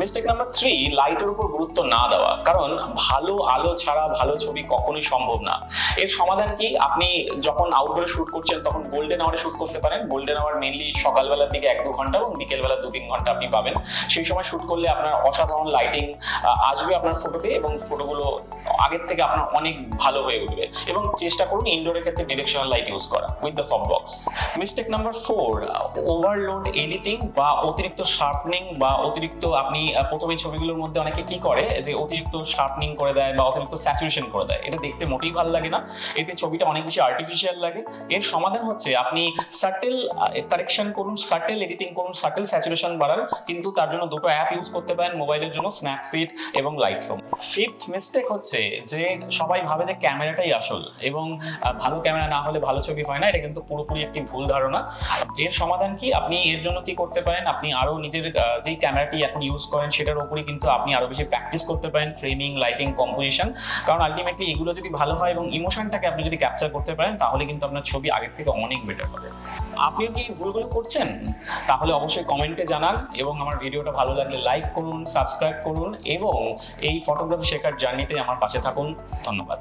Mistake number three লাইটের উপর গুরুত্ব না দেওয়া। কারণ ভালো আলো ছাড়া ভালো ছবি কখনোই সম্ভব না। এর সমাধান কি? আপনি যখন আউটডোরে শুট করছেন, তখন গোল্ডেন আওয়ারে শুট করতে পারেন। গোল্ডেন আওয়ার মেনলি সকালবেলার দিকে এক দু ঘণ্টা এবং বিকেলবেলা দু তিন ঘণ্টা আপনি পাবেন। সেই সময় শুট করলে আপনার অসাধারণ লাইটিং আসবে আপনার ফটোতে এবং ফটোগুলো আগের থেকে আপনার অনেক ভালো হয়ে উঠবে। এবং চেষ্টা করুন ইনডোরের ক্ষেত্রে ডিরেকশনাল লাইট ইউজ করা with the soft box mistake number four overload editing বা অতিরিক্ত শার্পনিং বা অতিরিক্ত আপনি প্রথমে ছবিগুলোর মধ্যে অনেকে কি করে, যে অতিরিক্ত শার্পনিং করে দেয় বা অতিরিক্ত স্যাচুরেশন করে দেয়, এটা দেখতে মোটেই ভালো লাগে না। এতে ছবিটা অনেক বেশি আর্টিফিশিয়াল লাগে। এর সমাধান হচ্ছে, আপনি সাটেল কারেকশন করুন সাটেল এডিটিং করুন সাটেল স্যাচুরেশন বাড়ান, কিন্তু তার জন্য দুটো অ্যাপ ইউজ করতে পারেন, মোবাইলের জন্য স্ন্যাপসিট এবং লাইটরুম ফিফথ মিস্টেক হচ্ছে যে সবাই ভাবে যে ক্যামেরাটাই আসল, এবং ভালো ক্যামেরা না হলে ভালো ছবি হয় না, এটা কিন্তু পুরোপুরি একটি ভুল ধারণা। এর সমাধান কি? আপনি এর জন্য কি করতে পারেন? আপনি আরও নিজের যেই ক্যামেরাটি এখন ইউজ করেন সেটার উপরে কিন্তু আপনি আরও বেশি প্র্যাকটিস করতে পারেন ফ্রেমিং লাইটিং কম্পোজিশন কারণ আলটিমেটলি এগুলো যদি ভালো হয় এবং ইমোশনটাকে আপনি যদি ক্যাপচার করতে পারেন, তাহলে কিন্তু আপনার ছবি আগের থেকে অনেক বেটার হবে। আপনিও কি ভুলগুলো করছেন? তাহলে অবশ্যই কমেন্টে জানান এবং আমার ভিডিওটা ভালো লাগলে লাইক করুন সাবস্ক্রাইব করুন এবং এই ফটোগ্রাফি শেখার জার্নিতে আমার পাশে থাকুন। ধন্যবাদ।